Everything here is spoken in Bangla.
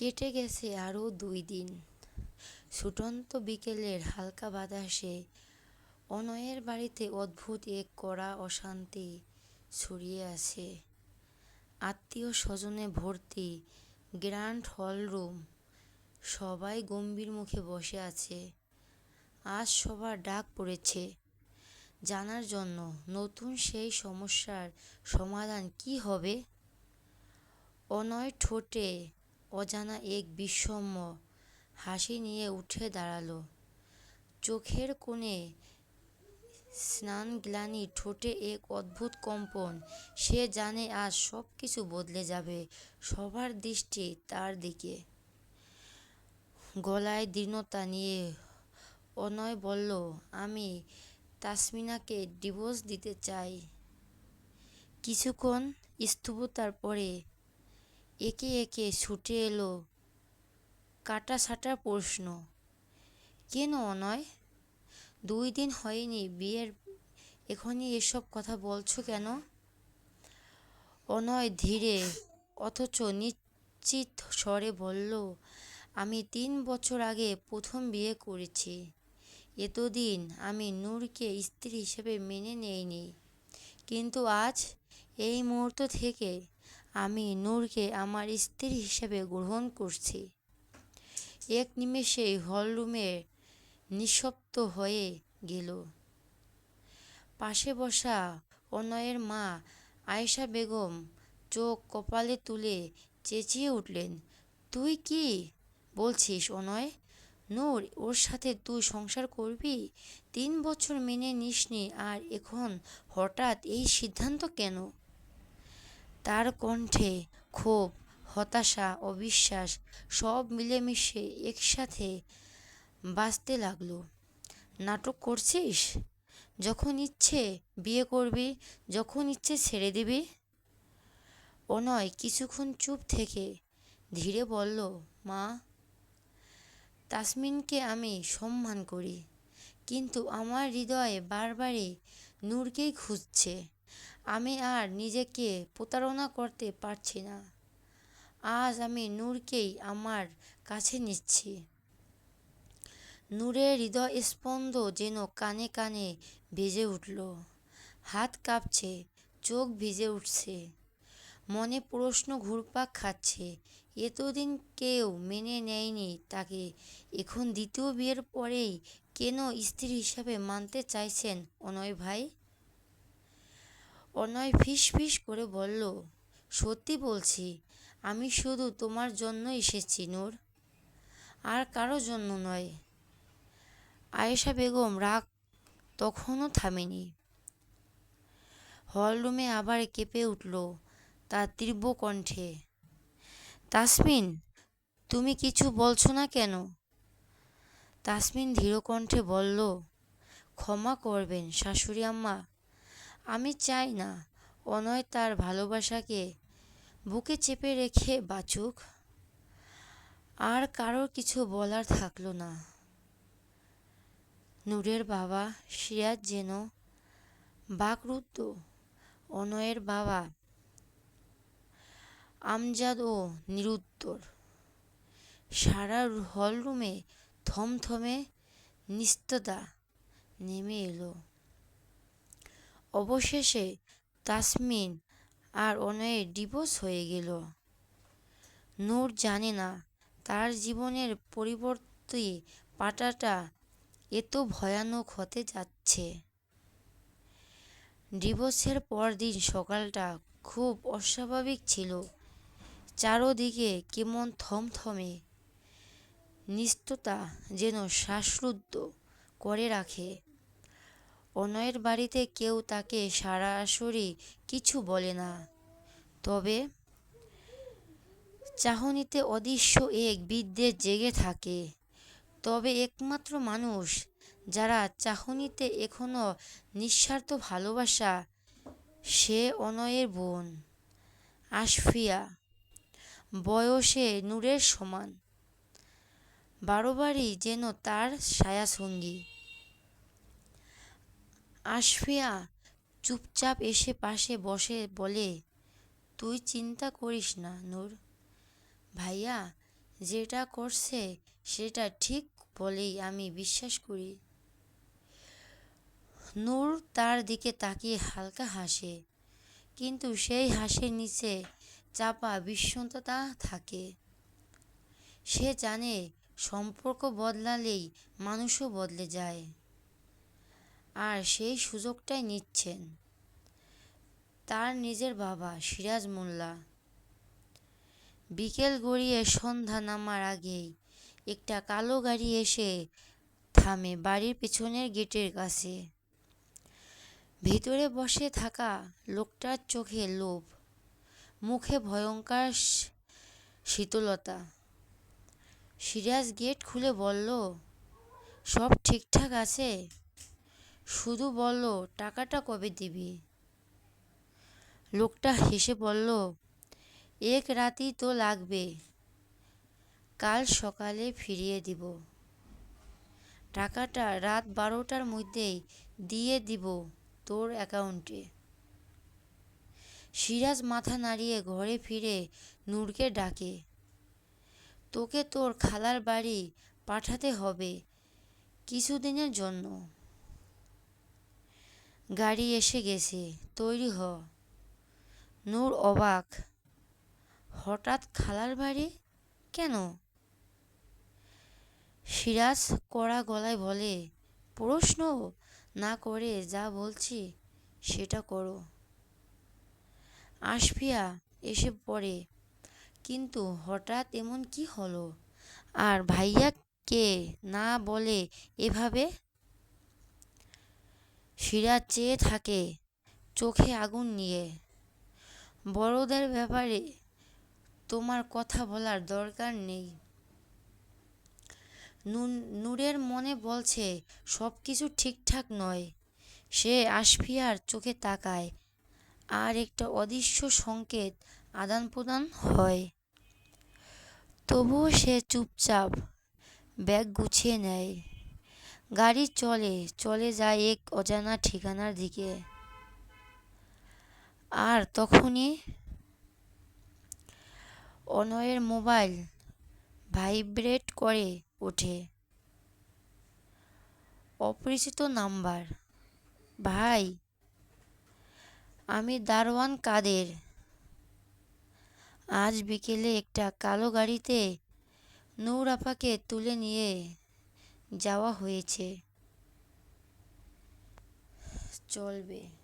কেটে গেছে আরও দুই দিন। সুটন্ত বিকেলের হালকা বাতাসে অনয়ের বাড়িতে অদ্ভুত এক কড়া অশান্তি ছড়িয়ে আছে। আত্মীয় স্বজনে ভর্তি গ্র্যান্ড হলরুম সবাই গম্ভীর মুখে বসে আছে। আজ সবার ডাক পড়েছে জানার জন্য, নতুন সেই সমস্যার সমাধান কি হবে? অনয় ঠোঁটে অজানা এক বিষম্য হাসি নিয়ে উঠে দাঁড়াল। চোখের কোণে স্নানগ্লানি, ঠোঁটে এক অদ্ভুত কম্পন। সে জানে আজ সব কিছু বদলে যাবে, সবার দৃষ্টি তার দিকে। গলায় দীর্ণতা নিয়ে অনয় বলল, আমি তাসমিনাকে ডিভোর্স দিতে চাই। কিছুক্ষণ স্তব্ধতার পরে একে একে ছুটে এলো কাটাছাটা প্রশ্ন। কেন অনয়? দুই দিন হয়নি বিয়ের, এখনই এসব কথা বলছো কেন? অনয় ধীরে, অথচ নিশ্চিত স্বরে বলল, আমি তিন বছর আগে প্রথম বিয়ে করেছি। এতদিন আমি নূরকে স্ত্রী হিসেবে মেনে নেইনি। কিন্তু আজ এই মুহূর্ত থেকে আমি নূরকে আমার স্ত্রী হিসেবে গ্রহণ করছি। এক নিমেষেই হলরুমে নিঃশব্দ হয়ে গেল। পাশে বসা অনয়ের মা আয়েশা বেগম চোখ কপালে তুলে চেঁচিয়ে উঠলেন, তুই কি? বলছিস অনয়। নূর, ওর সাথে তুই সংসার করবি? তিন বছর মেনে নিসনি, আর এখন হঠাৎ এই সিদ্ধান্ত কেন? তার কণ্ঠে ক্ষোভ, হতাশা অবিশ্বাস সব মিলেমিশে একসাথে বাঁচতে লাগল। নাটক করছিস? যখন ইচ্ছে বিয়ে করবি, যখন ইচ্ছে ছেড়ে দিবি? অনয় কিছুক্ষণ চুপ থেকে ধীরে বলল, মা, তাসমিনকে আমি সম্মান করি, কিন্তু আমার হৃদয়ে বারবারই নূরকেই খুঁজছে। আমি আর নিজেকে প্রতারণা করতে পারছি না। আজ আমি নূরকেই আমার কাছে নিচ্ছি। নূরের হৃদয় স্পন্দ যেন কানে কানে ভেজে উঠল। হাত কাঁপছে, চোখ ভিজে উঠছে। মনে প্রশ্ন ঘুরপাক খাচ্ছে, এতদিন কেউ মেনে নেয়নি তাকে, এখন দ্বিতীয় বিয়ের পরেই কেন স্ত্রী হিসাবে মানতে চাইছেন অনয় ভাই? অনয় ফিস ফিস করে বলল, সত্যি বলছি, আমি শুধু তোমার জন্য এসেছি, নূর। আর কারও জন্য নয়। আয়েশা বেগম রাগ তখনও থামেনি। হলরুমে আবার কেঁপে উঠল তার তীব্র কণ্ঠে, তাসমিন, তুমি কিছু বলছো না কেন? তাসমিন ধীর কণ্ঠে বলল, ক্ষমা করবেন, শাশুড়ি আম্মা আমি চাই না। অনয় তার ভালোবাসাকে বুকে চেপে রেখে বাঁচুক। আর কারোর কিছু বলার থাকল না। নূরের বাবা সিরাজ যেন বাকরুদ্ধ। অনয়ের বাবা আমজাদ ও নিরুত্তর। সারা হলরুমে থমথমে নিস্ততা নেমে এলো। অবশেষে তাসমিন আর অনয়ের ডিভোর্স হয়ে গেল। নূর জানে না তার জীবনের পরিবর্তে পাটাটা এত ভয়ানক হতে যাচ্ছে। ডিভোর্সের পরদিন সকালটা খুব অস্বাভাবিক ছিল। চারোদিকে কেমন থমথমে নিস্ততা যেন শ্বাসরুদ্ধ করে রাখে। অনয়ের বাড়িতে কেউ তাকে সরাসরি কিছু বলে না। তবে চাহনিতে অদৃশ্য এক বিদ্বেষ জেগে থাকে। তবে একমাত্র মানুষ যারা চাহনিতে এখনও নিঃস্বার্থ ভালোবাসা, সে অনয়ের বোন আশফিয়া বয়সে নূরের সমান। বারোবারই যেন তার ছায়াসঙ্গী। আশফিয়া চুপচাপ এসে পাশে বসে বলে, তুই চিন্তা করিস না, নূর। ভাইয়া, যেটা করছে সেটা ঠিক বলেই আমি বিশ্বাস করি। নূর তার দিকে তাকিয়ে হালকা হাসে, কিন্তু সেই হাসির নিচে চাপা বিস্ময়তা থাকে। সে জানে সম্পর্ক বদলালেই মানুষও বদলে যায়। আর সেই সুযোগটাই নিচ্ছেন। তার নিজের বাবা সিরাজ মোল্লা। বিকেল গড়িয়ে সন্ধ্যা নামার আগেই একটা কালো গাড়ি এসে থামে বাড়ির পেছনের গেটের কাছে। ভিতরে বসে থাকা লোকটার চোখে লোভ, মুখে ভয়ঙ্কর শীতলতা। সিরাজ গেট খুলে বলল, সব ঠিকঠাক আছে? শুধু বলল, টাকাটা কবে দিবি? লোকটা হেসে বলল, এক রাতই তো লাগবে, কাল সকালে ফিরিয়ে দিব। টাকাটা রাত বারোটার মধ্যেই দিয়ে দিব তোর অ্যাকাউন্টে। সিরাজ মাথা নাড়িয়ে ঘরে ফিরে নূরকে ডাকে, তোকে তোর খালার বাড়ি পাঠাতে হবে কিছুদিনের জন্য। গাড়ি এসে গেছে, তৈরি হ। নূর অবাক। হঠাৎ খালার বাড়ি? কেন? সিরাজ কড়া গলায় বলে, প্রশ্ন না করে যা বলছি সেটা করো। আশফিয়া এসে পড়ে, কিন্তু হঠাৎ এমন কি হলো? আর ভাইয়া কে? না বলে এভাবে সিরাজ চেয়ে থাকে চোখে আগুন নিয়ে। বড়দের ব্যাপারে তোমার কথা বলার দরকার নেই। নূরের মনে বলছে সব কিছু ঠিকঠাক নয়। সে আশফিয়ার চোখে তাকায়, আর একটা অদৃশ্য সংকেত আদান প্রদান হয়। তবুও সে চুপচাপ ব্যাগ গুছিয়ে নেয়। গাড়ি চলে চলে যায় এক অজানা ঠিকানার দিকে। আর তখনই অনয়ের মোবাইল ভাইব্রেট করে ওঠে। অপরিচিত নাম্বার। ভাই, আমি দারোয়ান কাদের? আজ বিকেলে একটা কালো গাড়িতে নূর তুলে নিয়ে যাওয়া হয়েছে। চলবে।